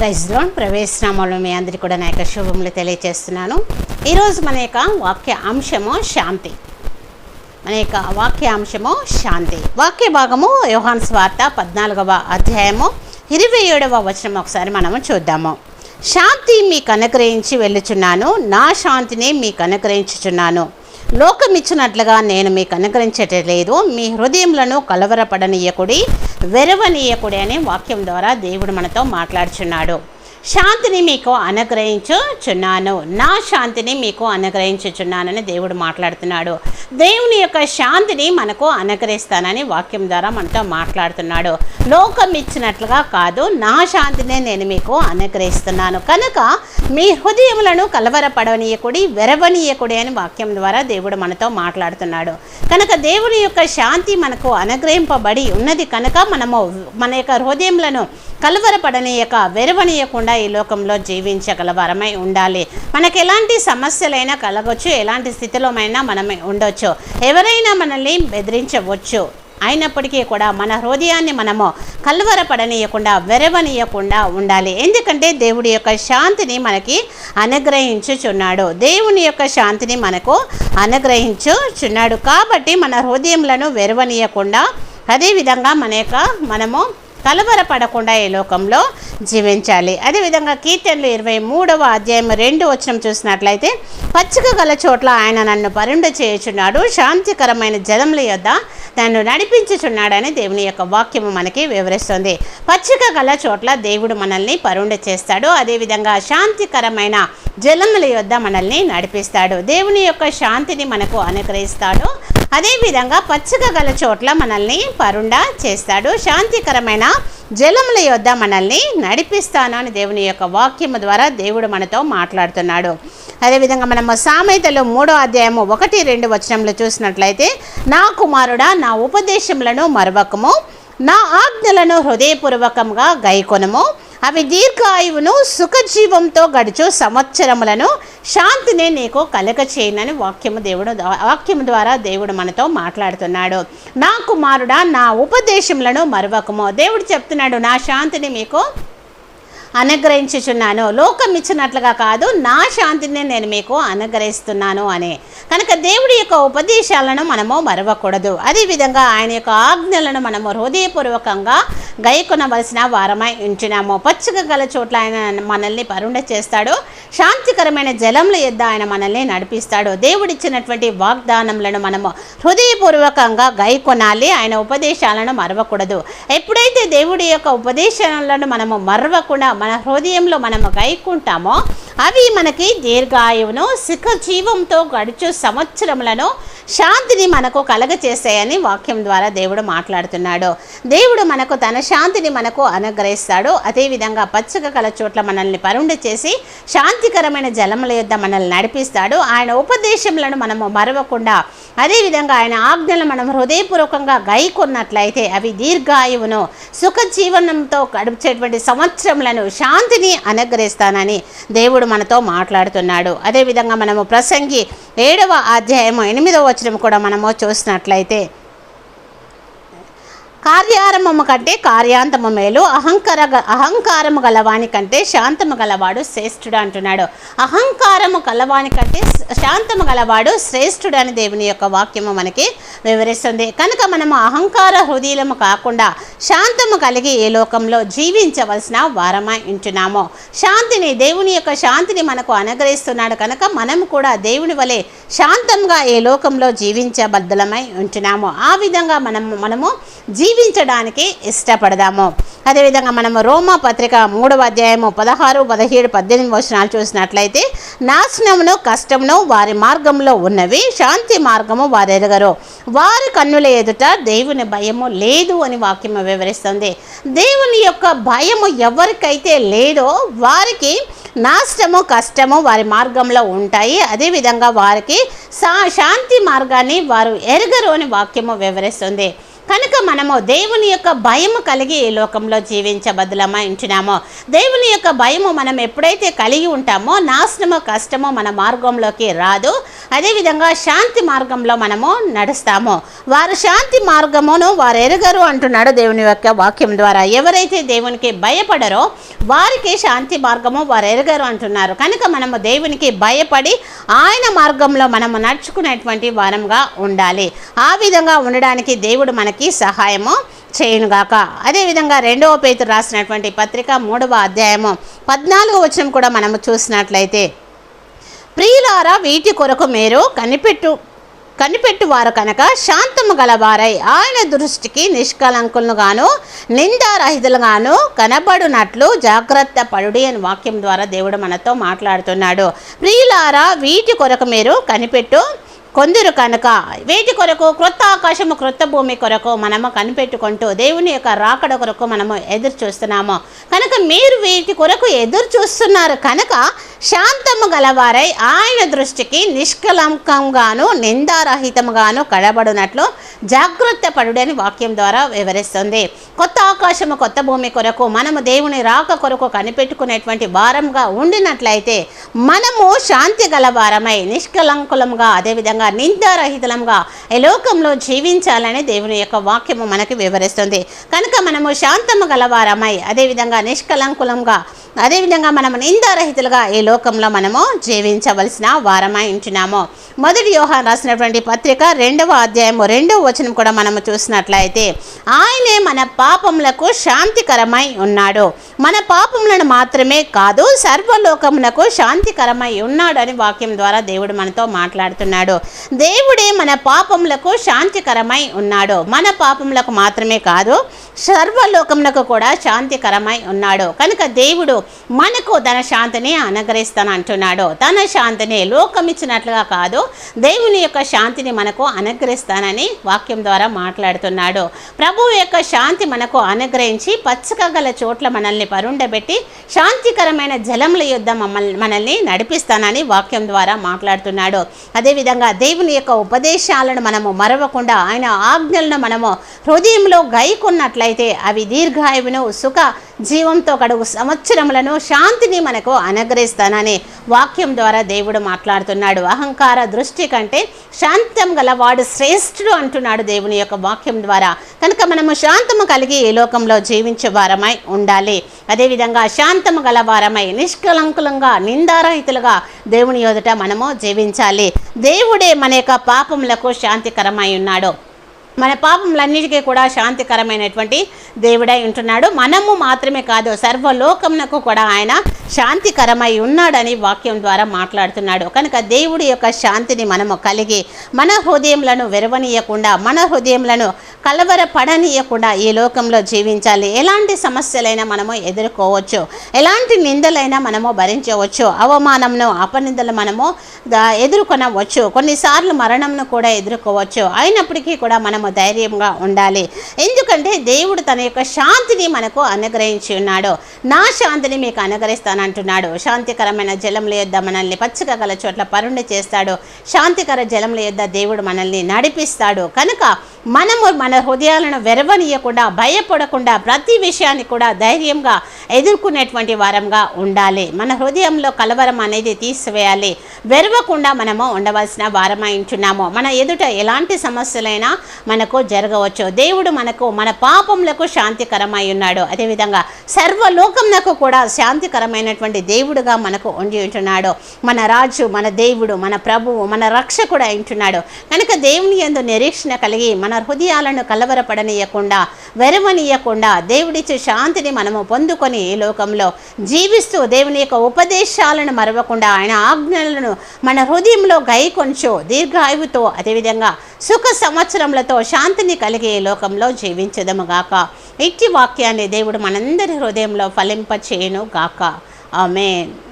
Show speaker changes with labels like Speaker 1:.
Speaker 1: ప్రైజ్లో ప్రవేశనామాలు మీ అందరికీ కూడా నా యొక్క శుభములు తెలియజేస్తున్నాను ఈరోజు మన యొక్క వాక్య అంశము శాంతి. మన యొక్క వాక్య అంశము శాంతి. వాక్య భాగము యోహాన్ స్వార్త పద్నాలుగవ అధ్యాయము ఇరవై ఏడవ వచనం ఒకసారి మనము చూద్దాము. శాంతి మీకు అనుగ్రహించి వెళ్ళుచున్నాను. నా శాంతిని మీకు అనుగ్రహించుచున్నాను. లోకం ఇచ్చినట్లుగా నేను మీకు అనుగ్రహించట్లేదు. మీ హృదయంలో కలవరపడనీయకుడి వెరవనీయకుడే అనే వాక్యం ద్వారా దేవుడు మనతో మాట్లాడుచున్నాడు. శాంతిని మీకు అనుగ్రహించుచున్నాను. నా శాంతిని మీకు అనుగ్రహించుచున్నానని దేవుడు మాట్లాడుతున్నాడు. దేవుని యొక్క శాంతిని మనకు అనుగ్రహిస్తానని వాక్యం ద్వారా మనతో మాట్లాడుతున్నాడు. లోకం ఇచ్చినట్లుగా కాదు నా శాంతిని నేను మీకు అనుగ్రహిస్తున్నాను. కనుక మీ హృదయములను కలవరపడనీయకుడి వెరవనీయకుడి అని వాక్యం ద్వారా దేవుడు మనతో మాట్లాడుతున్నాడు. కనుక దేవుని యొక్క శాంతి మనకు అనుగ్రహింపబడి ఉన్నది కనుక మనము మన యొక్క హృదయములను కలవరపడనీయక వెరవనీయకుండా ఈ లోకంలో జీవించగలవారమై ఉండాలి. మనకు ఎలాంటి సమస్యలైనా కలగవచ్చు ఎలాంటి స్థితిలోమైనా మనం ఉండొచ్చు. ఎవరైనా మనల్ని బెదిరించవచ్చు. అయినప్పటికీ కూడా మన హృదయాన్ని మనము కలవరపడనీయకుండా వెరవనీయకుండా ఉండాలి. ఎందుకంటే దేవుడి యొక్క శాంతిని మనకి అనుగ్రహించుచున్నాడు. దేవుని యొక్క శాంతిని మనకు అనుగ్రహించుచున్నాడు. కాబట్టి మన హృదయంలను వెరవనీయకుండా అదేవిధంగా మన యొక్క మనము కలవరపడకుండా ఈ లోకంలో జీవించాలి. అదేవిధంగా కీర్తనలు ఇరవై మూడవ అధ్యాయం రెండు వచ్చిన చూసినట్లయితే పచ్చిక గల చోట్ల ఆయన నన్ను పరుండ చేయుచున్నాడు శాంతికరమైన జలముల యొద్ద నన్ను నడిపించుచున్నాడని దేవుని యొక్క వాక్యము మనకి వివరిస్తుంది. పచ్చిక గల చోట్ల దేవుడు మనల్ని పరుండ చేస్తాడు అదేవిధంగా శాంతికరమైన జలముల యొద్ద మనల్ని నడిపిస్తాడు. దేవుని యొక్క శాంతిని మనకు అనుగ్రహిస్తాడు అదేవిధంగా పచ్చిక గల చోట్ల మనల్ని పరుండ చేస్తాడు శాంతికరమైన జలముల యొద్ద మనల్ని నడిపిస్తాను అని దేవుని యొక్క వాక్యము ద్వారా దేవుడు మనతో మాట్లాడుతున్నాడు. అదేవిధంగా మనము సామెతలు మూడో అధ్యాయము ఒకటి రెండు వచనంలో చూసినట్లయితే నా కుమారుడా నా ఉపదేశములను మరవకము నా ఆజ్ఞలను హృదయపూర్వకంగా గైకొనము అవి దీర్ఘాయువును సుఖజీవంతో గడుచు సంవత్సరములను శాంతిని నీకు కలగ చేయనని వాక్యము దేవుడు వాక్యము ద్వారా దేవుడు మనతో మాట్లాడుతున్నాడు. నా కుమారుడా నా ఉపదేశములను మరవకము. దేవుడు చెప్తున్నాడు నా శాంతిని మీకు అనుగ్రహించుచున్నాను. లోకం ఇచ్చినట్లుగా కాదు నా శాంతిని నేను మీకు అనుగ్రహిస్తున్నాను అని. కనుక దేవుడి యొక్క ఉపదేశాలను మనము మరవకూడదు. అదేవిధంగా ఆయన యొక్క ఆజ్ఞలను మనము హృదయపూర్వకంగా గైకొనవలసిన వారమై ఉంచున్నాము పచ్చిక గల చోట్ల ఆయన మనల్ని పరుండ చేస్తాడు. శాంతికరమైన జలముల యొద్ద ఆయన మనల్ని నడిపిస్తాడు. దేవుడిచ్చినటువంటి వాగ్దానములను మనము హృదయపూర్వకంగా గైకొనాలి. ఆయన ఉపదేశాలను మరవకూడదు. ఎప్పుడైతే దేవుడి యొక్క ఉపదేశాలను మనము మరవకుండా మన హృదయంలో మనము గైకుంటామో అవి మనకి దీర్ఘాయువును సుఖ జీవంతో గడుచు సంవత్సరములను శాంతిని మనకు కలగచేస్తాయని వాక్యం ద్వారా దేవుడు మాట్లాడుతున్నాడు. దేవుడు మనకు తన శాంతిని మనకు అనుగ్రహిస్తాడు. అదేవిధంగా పచ్చక కల చోట్ల మనల్ని పరుండి చేసి శాంతికరమైన జలముల యొద్ద మనల్ని నడిపిస్తాడు. ఆయన ఉపదేశములను మనము మరవకుండా అదేవిధంగా ఆయన ఆజ్ఞలు మనం హృదయపూర్వకంగా గైకొన్నట్లయితే అవి దీర్ఘాయువును సుఖజీవనంతో గడిచేటువంటి సంవత్సరములను శాంతిని అనుగ్రహిస్తానని దేవుడు మనతో మాట్లాడుతున్నాడు. అదేవిధంగా మనము ప్రసంగి ఏడవ అధ్యాయము ఎనిమిదవ వచనం కూడా మనము చూసినట్లయితే కార్యారంభము కంటే కార్యాంతము మేలు అహంకార అహంకారము గలవాని కంటే శాంతము గలవాడు శ్రేష్ఠుడు అంటున్నాడు అహంకారము గలవాని కంటే శాంతము గలవాడు శ్రేష్ఠుడు అని దేవుని యొక్క వాక్యము మనకి వివరిస్తుంది. కనుక మనము అహంకార హృదయము కాకుండా శాంతము కలిగి ఏ లోకంలో జీవించవలసిన వారమై ఉంటున్నాము. శాంతిని దేవుని యొక్క శాంతిని మనకు అనుగ్రహిస్తున్నాడు కనుక మనం కూడా దేవుని వలె శాంతంగా ఏ లోకంలో జీవించబద్ధలమై ఉంటున్నాము. ఆ విధంగా మనం మనము జీవించడానికి ఇష్టపడదాము. అదేవిధంగా మనము రోమా పత్రిక మూడవ అధ్యాయము పదహారు పదిహేడు పద్దెనిమిది వచనాలు చూసినట్లయితే నాశనమును కష్టమును వారి మార్గంలో ఉన్నవి శాంతి మార్గము వారెరగరు. వారి కన్నుల ఎదుట దేవుని భయము లేదు అని వాక్యము వివరిస్తుంది. దేవుని యొక్క భయము ఎవరికైతే లేదో వారికి నాశనము కష్టము వారి మార్గంలో ఉంటాయి. అదేవిధంగా వారికి సా శాంతి మార్గాన్ని వారు ఎరగరు అని వాక్యము వివరిస్తుంది. కనుక మనము దేవుని యొక్క భయము కలిగి ఈ లోకంలో జీవించబద్దులమై ఇంటున్నామో దేవుని యొక్క భయము మనం ఎప్పుడైతే కలిగి ఉంటామో నాశనము కష్టము మన మార్గంలోకి రాదు. అదేవిధంగా శాంతి మార్గంలో మనము నడుస్తాము. వారు శాంతి మార్గమును వారు ఎరగరు అంటున్నాడు దేవుని యొక్క వాక్యం ద్వారా. ఎవరైతే దేవునికి భయపడరో వారికి శాంతి మార్గము వారు ఎరగరు అంటున్నారు. కనుక మనము దేవునికి భయపడి ఆయన మార్గంలో మనము నడుచుకునేటువంటి వారంగా ఉండాలి. ఆ విధంగా ఉండడానికి దేవుడు మనకి సహాయము చేయనుగాక. అదేవిధంగా రెండవ పేతురు రాసినటువంటి పత్రిక మూడవ అధ్యాయము పద్నాలుగు వచనం కూడా మనము చూసినట్లయితే ప్రియులారా వీటి కొరకు మీరు కనిపెట్టు కనిపెట్టువారు కనుక శాంతము గలవారై ఆయన దృష్టికి నిష్కలంకులుగాను నిందారహితులుగాను కనబడునట్లు జాగ్రత్త పడుడి అని వాక్యం ద్వారా దేవుడు మనతో మాట్లాడుతున్నాడు. ప్రియులారా వీటి కొరకు మీరు కనిపెట్టు కొందరు కనుక వేటి కొరకు క్రొత్త ఆకాశము క్రొత్త భూమి కొరకు మనము కనిపెట్టుకుంటూ దేవుని యొక్క రాకడ కొరకు మనము ఎదురు చూస్తున్నాము. కనుక మీరు వీటి కొరకు ఎదురు చూస్తున్నారు కనుక శాంతము గలవారై ఆయన దృష్టికి నిష్కలంకంగాను నిందారహితముగాను కడబడినట్లు జాగ్రత్త పడుడని వాక్యం ద్వారా వివరిస్తుంది. కొత్త ఆకాశము కొత్త భూమి కొరకు మనము దేవుని రాక కొరకు కనిపెట్టుకునేటువంటి వారంగా ఉండినట్లయితే మనము శాంతి గల వారమై నిష్కలంకులంగా అదేవిధంగా నిందారహితులంగా ఈ లోకంలో జీవించాలని దేవుని యొక్క వాక్యము మనకి వివరిస్తుంది. కనుక మనము శాంతము గలవారమై అదేవిధంగా నిష్కలంకులంగా అదేవిధంగా మనము నిందారహితులుగా ఈ లోకంలో మనము జీవించవలసిన వారమై ఉంటున్నాము. మొదటి యోహాన్ రాసినటువంటి పత్రిక రెండవ అధ్యాయము రెండవ వచనం కూడా మనము చూసినట్లయితే ఆయనే మన పాపములకు శాంతికరమై ఉన్నాడు. మన పాపములను మాత్రమే కాదు సర్వలోకమునకు శాంతికరమై ఉన్నాడు అని వాక్యం ద్వారా దేవుడు మనతో మాట్లాడుతున్నాడు. దేవుడే మన పాపములకు శాంతికరమై ఉన్నాడు. మన పాపములకు మాత్రమే కాదు సర్వలోకమునకు కూడా శాంతికరమై ఉన్నాడు. కనుక దేవుడు మనకు తన శాంతిని అనుగ్రహిస్తాను అంటున్నాడు తన శాంతిని లోకం ఇచ్చినట్లుగా కాదు దేవుని యొక్క శాంతిని మనకు అనుగ్రహిస్తానని వాక్యం ద్వారా మాట్లాడుతున్నాడు. ప్రభువు యొక్క శాంతి మనకు అనుగ్రహించి పచ్చక గల చోట్ల మనల్ని పరుండబెట్టి శాంతికరమైన జలముల యుద్ధం మమ్మల్ని మనల్ని నడిపిస్తానని వాక్యం ద్వారా మాట్లాడుతున్నాడు. అదేవిధంగా దేవుని యొక్క ఉపదేశాలను మనము మరవకుండా ఆయన ఆజ్ఞలను మనము హృదయంలో గైకున్నట్లయితే అవి దీర్ఘాయువును సుఖ జీవంతో గడువు సంవత్సరములను శాంతిని మనకు అనుగ్రహిస్తానని వాక్యం ద్వారా దేవుడు మాట్లాడుతున్నాడు. అహంకార దృష్టి కంటే శాంతం గల వాడు శ్రేష్ఠుడు అంటున్నాడు దేవుని యొక్క వాక్యం ద్వారా. కనుక మనము శాంతము కలిగి ఈ లోకంలో జీవించే వారమై ఉండాలి. అదేవిధంగా శాంతము గల వారమై నిష్కలంకులంగా నిందారహితులుగా దేవుని ఎదుట మనము జీవించాలి. దేవుడే మన యొక్క పాపములకు శాంతికరమై ఉన్నాడు. మన పాపములన్నిటికీ కూడా శాంతికరమైనటువంటి దేవుడై ఉంటున్నాడు. మనము మాత్రమే కాదు సర్వలోకమునకు కూడా ఆయన శాంతికరమై ఉన్నాడని వాక్యం ద్వారా మాట్లాడుతున్నాడు. కనుక దేవుడి యొక్క శాంతిని మనము కలిగి మన హృదయములను వెరవనీయకుండా మన హృదయములను కలవరపడనీయకుండా ఈ లోకంలో జీవించాలి. ఎలాంటి సమస్యలైనా మనము ఎదుర్కోవచ్చు. ఎలాంటి నిందలైనా మనము భరించవచ్చు. అవమానంను అపనిందలు మనము ఎదుర్కొనవచ్చు. కొన్నిసార్లు మరణంను కూడా ఎదుర్కోవచ్చు. అయినప్పటికీ కూడా మనము ధైర్యంగా ఉండాలి. ఎందుకంటే దేవుడు తన యొక్క శాంతిని మనకు అనుగ్రహించి ఉన్నాడు. నా శాంతిని మీకు అనుగ్రహిస్తానంటున్నాడు. శాంతికరమైన జలముల యొద్ద మనల్ని పచ్చగా గల చోట్ల పరుండి చేస్తాడు. శాంతికర జలముల యొద్ద దేవుడు మనల్ని నడిపిస్తాడు. కనుక మనము మన హృదయాలను వెరవనీయకుండా భయపడకుండా ప్రతి విషయాన్ని కూడా ధైర్యంగా ఎదుర్కొనేటువంటి వారంగా ఉండాలి. మన హృదయంలో కలవరం అనేది తీసివేయాలి. వెరవకుండా మనము ఉండవలసిన వారమై ఉంటున్నాము. మన ఎదుట ఎలాంటి సమస్యలైనా మనకు జరగవచ్చు. దేవుడు మనకు మన పాపములకు శాంతికరమై ఉన్నాడు. అదేవిధంగా సర్వలోకమునకు కూడా శాంతికరమైనటువంటి దేవుడుగా మనకు ఉండి ఉంటున్నాడు. మన రాజు మన దేవుడు మన ప్రభువు మన రక్షకుడు అయి ఉంటున్నాడు. కనుక దేవుని యందు నిరీక్షణ కలిగి మన హృదయాలను కలవరపడనీయకుండా వెరవనీయకుండా దేవుడిచ్చే శాంతిని మనము పొందుకొని ఈ లోకంలో జీవిస్తూ దేవుని యొక్క ఉపదేశాలను మరవకుండా ఆయన ఆజ్ఞలను మన హృదయంలో గైకొంచు దీర్ఘాయువుతో అదేవిధంగా సుఖ సంవత్సరములతో శాంతిని కలిగి ఈ లోకంలో జీవించు. జీవించదముగాక ఇట్టి వాక్యాన్ని దేవుడు మనందరి హృదయంలో ఫలింపచేయును గాక ఆమెన్.